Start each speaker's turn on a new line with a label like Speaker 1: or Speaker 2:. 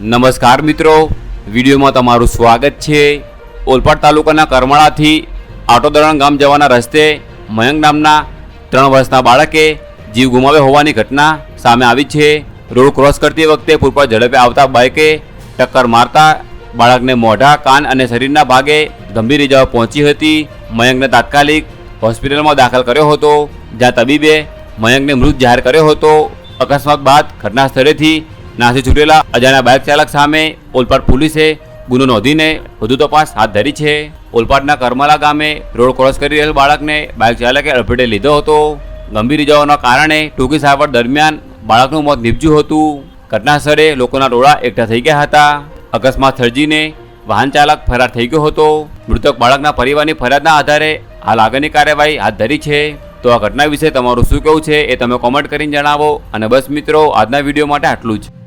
Speaker 1: નમસ્કાર મિત્રો. વિડીયોમાં તમારું સ્વાગત છે. ઓલપાડ તાલુકાના કરમાળાથી આટોદરણ ગામ જવાના રસ્તે મયંક નામના ત્રણ વર્ષના બાળકે જીવ ગુમાવ્યો હોવાની ઘટના સામે આવી છે. રોડ ક્રોસ કરતી વખતે પૂરપર ઝડપે આવતા બાઇકે ટક્કર મારતા બાળકને મોઢા, કાન અને શરીરના ભાગે ગંભીર ઇજાઓ પહોંચી હતી. મયંકને તાત્કાલિક હોસ્પિટલમાં દાખલ કર્યો હતો. જ્યાં તબીબે મયંકને મૃત જાહેર કર્યો હતો. અકસ્માત બાદ ઘટના સ્થળેથી નાસી છૂટેલા અજાણ્યા બાઇક ચાલક સામે ઓલપાડ પોલીસે ગુનો નોંધીને વધુ તપાસ હાથ ધરી છે. ઓલપાડના કરમાલા ગામે રોડ ક્રોસ કરી રહેલ બાળકને બાઇક ચાલકે અડફેટે લીધો હતો. ગંભીર ઇજાઓના કારણે ટૂંકી સારવાર દરમિયાન બાળકનું મોત નીપજ્યું હતું. ઘટના સ્થળે લોકોના ટોળા એકઠા થઈ ગયા હતા. અકસ્માત સર્જીને વાહન ચાલક ફરાર થઈ ગયો હતો. મૃતક બાળકના પરિવારની ફરિયાદના આધારે હાલ આગળની કાર્યવાહી હાથ ધરી છે. તો આ ઘટના વિશે તમારું શું કહેવું છે એ તમે કોમેન્ટ કરીને જણાવો. અને બસ મિત્રો, આજના વીડિયો માટે આટલું જ.